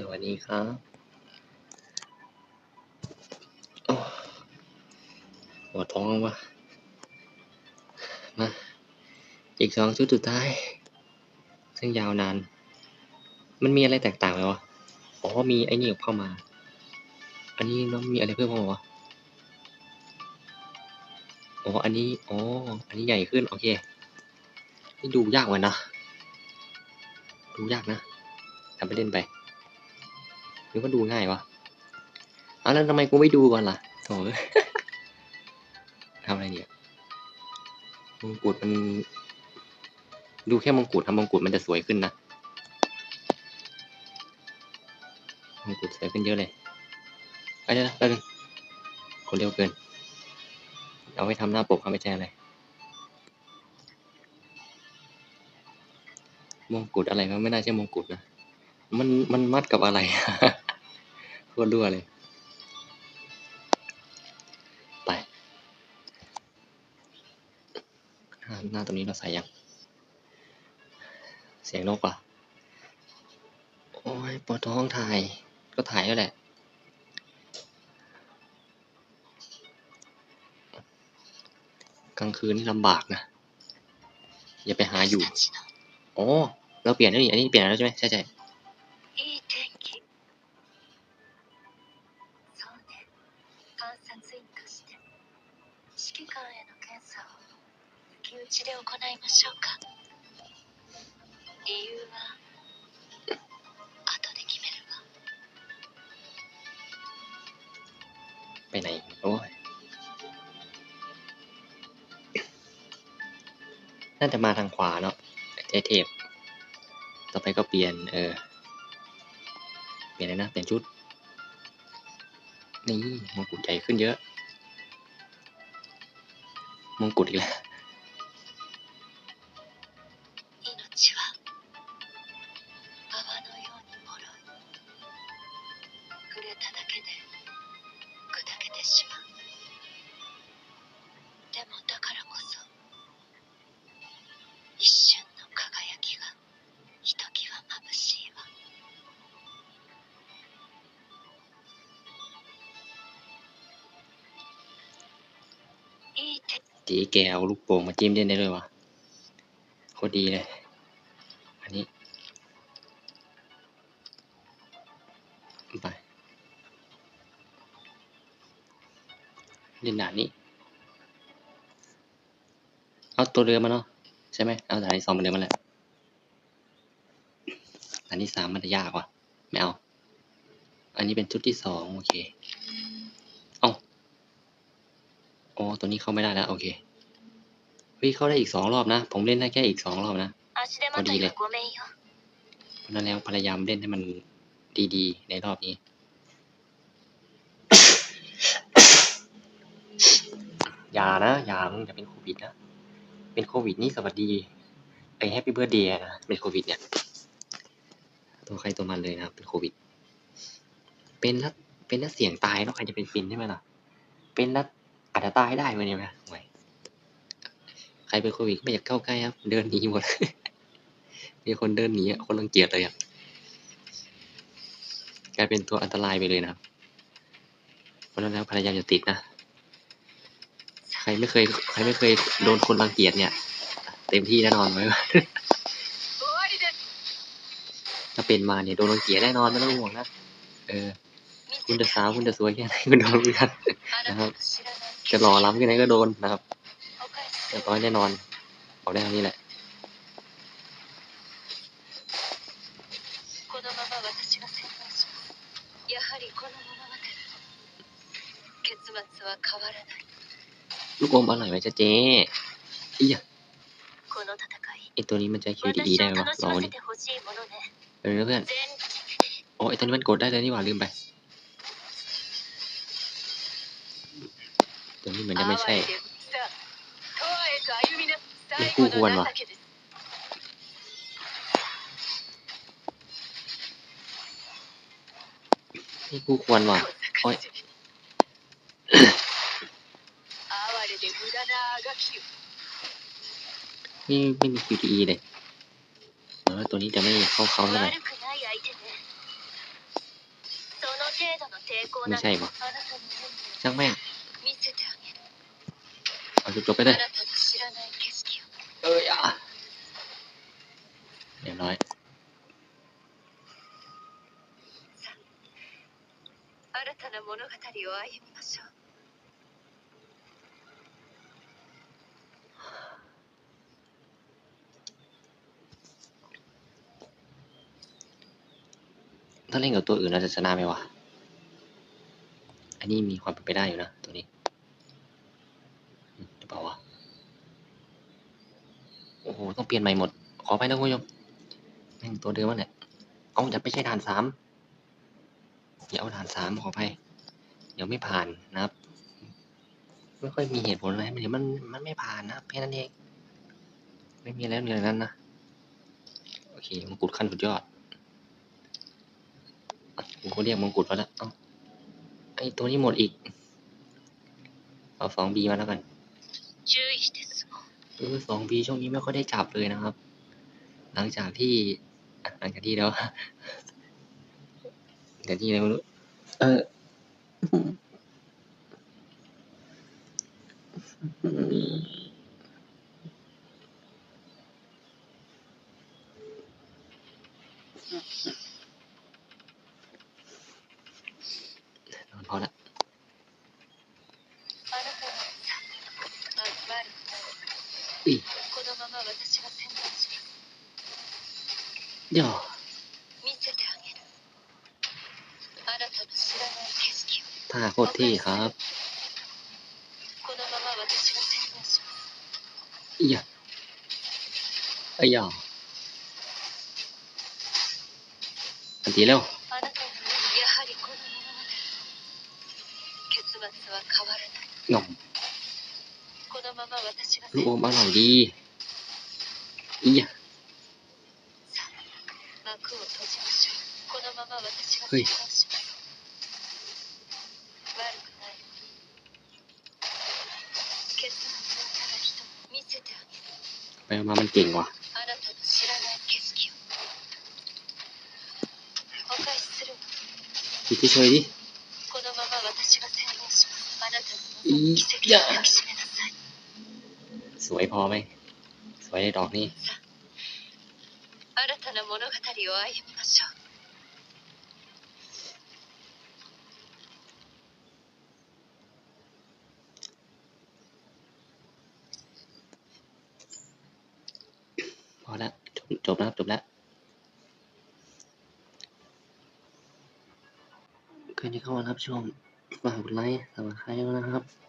สวัสดีครับโอ้ปวดท้องวะมาอีกสองชุดสุดท้าย ซึ่งยาวนาน มันมีอะไรแตกต่างไหมวะ อ๋อ มีไอ้นี่เข้ามา อันนี้น้องมีอะไรเพิ่มเข้ามาวะ อ๋อ อันนี้ อ๋อ อันนี้ใหญ่ขึ้น โอเค นี่ดูยากเหมือนนะ ดูยากนะทำไปเล่นไป รือว่าดูง่ายวะเอาแล้วทำไมกูไม่ดูก่อนล่ะโถ่ทำอะไรเนี่ยมงกุฎมัน ดูแค่มงกุฎทำมงกุฎมันจะสวยขึ้นนะมงกุฎสวยขึ้นเยอะเลยไปเดี๋ยนะแป๊บนึงคนเร็วเกิน เอาไว้ทำหน้าปกครับไม่ใช่อะไรมงกุฎอะไรมันไม่น่าใช่มงกุฎนะ มันมันมัดกับอะไร โคตรรั่วเลย ไปหน้าตรงนี้เราใส่ยัง เสียงนกว่ะ โอ้ยปวดท้องถ่าย ก็ถ่ายแล้วแหละกลางคืนนี่ลำบากนะ อย่าไปหาอยู่ อ๋อ เราเปลี่ยนแล้วนี่ อันนี้เปลี่ยนแล้วใช่ไหมใช่ใช่ への検査を抜き打ちで行いましょうか理由は後で決めるわ ไปไหน โอ้ย น่าจะมาทางขวาเนาะเทเทพ ต่อไปก็เปลี่ยน เออ เปลี่ยนเลยนะ เปลี่ยนชุด นี่มงกุฎใหญ่ขึ้นเยอะ มงกุฎอีกแล้ว เก๋แกเอาลูกโป่งมาจิ้มเล่นได้ด้วยวะโคตรดีเลย อันนี้ ไป เล่นด่านนี้ เอาตัวเรือมาเนาะใช่ไหมเอาด่านที่สองมาเรือมาแหละด่านที่สามมันจะยากว่ะไม่เอา อันนี้เป็นชุดที่สองโอเค อ้ตัวนี้เข้าไม่ได้แล้วโอเคพี่เข้าได้อีกสองรอบนะ ผมเล่นได้แค่อีกสองรอบนะพอดีเลยเพราะนั้นแล้วพยายามเล่นให้มันดีๆ ในรอบนี้อย่านะอย่ามึงอย่าเป็นโควิดนะ เป็นโควิดนี่สวัสดีไอแฮปปี้เบอร์เดย์นะเป็นโควิดเนี่ย ตัวใครตัวมันเลยนะเป็นโควิด เป็นแล้วเป็นแล้วเสี่ยงตายแล้วใครจะเป็นฟินใช่ไหมล่ะ เป็นแล้ว ดาตาให้ได้มาเนี่ยนะห่ใครเป็นโควิดไม่อยากเข้าใกล้ครับ เดินหนีหมด มีคนเดินหนีคนรังเกียจเลยอะกลายเป็นตัวอันตรายไปเลยนะครับเพราะนั้นแล้วพยายามจะติดนะ ใครไม่เคย ใครไม่เคยโดนคนรังเกียจเนี่ย เต็มที่แน่นอนไหมถ้าเป็นมาเนี่ยโดนรังเกียจแน่นอนไม่ต้องห่วงนะ เออ คุณจะสาวคุณจะสวยแค่ไหนคุณโดนเหมือนกันนะครับ จะรอล้ำกี่ไหนก็โดนนะครับเรียบร้อยแน่นอนบอกได้เทนี้แหละลูกอมอร่อยไหมจ๊ะเจ๊อี๋ไอตัวนี้มันจะคิดดีได้ไหมวะลองดิเพื่อนโอ้ไอตัวนี้มันกดได้เลยนี่หว่าลืมไป นี่มัอนจะไม่ใช่เป็คู่ควรวะนี่คู่ควรวะโอ้ยนี่ไม่มี QTE เลยเออตัวนี้จะไม่เข้าเขาเท่ไร่ไม่ใช่ปะช่างแม่ง จบจบไปเลยเอ้ย่าเรียบร้อยถ้าเล่นกับตัวอื่นเราจะชนะไหมวะ อันนี้มีความเป็นไปได้อยู่นะ ตัวนี้่าวะโอ้โห ต้องเปลี่ยนใหม่หมด ขอไปนะคุณผู้ชมแม่งตัวเดิมวะเนี่ยกล้องจะไม่ใช่ฐานสามเดี๋ยวฐานสามขอไป เดี๋ยวไม่ผ่านนะครับ ไม่ค่อยมีเหตุผลอะไรเดี๋ยวมันมันไม่ผ่านนะแค่นั้นเอง ไม่มีแล้วเหนือนั้นนะ โอเคมงกุฎขั้นสุดยอดผมก็เรียกมงกุฎมาแล้ว เอ้ตัวนี้หมดอีก เอาสองบีมาแล้วกัน เออสองบีช่วงนี้ไม่ค่อยได้จับเลยนะครับ หลังจากที่อะหลังจากที่แล้วหลังจากที่แล้วไม่รู้เออน いいないこのまま私が先導します เดี๋ยว 見せてあげるあなたの知らない景色を ท่าโคตรเท่ครับ このまま私が先導します อียะไอ้ยาอันทีเร็ว あな ลูกอมอร่อยดีอียเฮ้ยไปมามันเก่งว่ะพี่เฉยดิอีย่า สวยพอไหม สวยในดอกนี้พอละจบแล้วจบแล้วคืนนี้เข้ามารับชมฝากกดไลค์สมัครใครนะครับ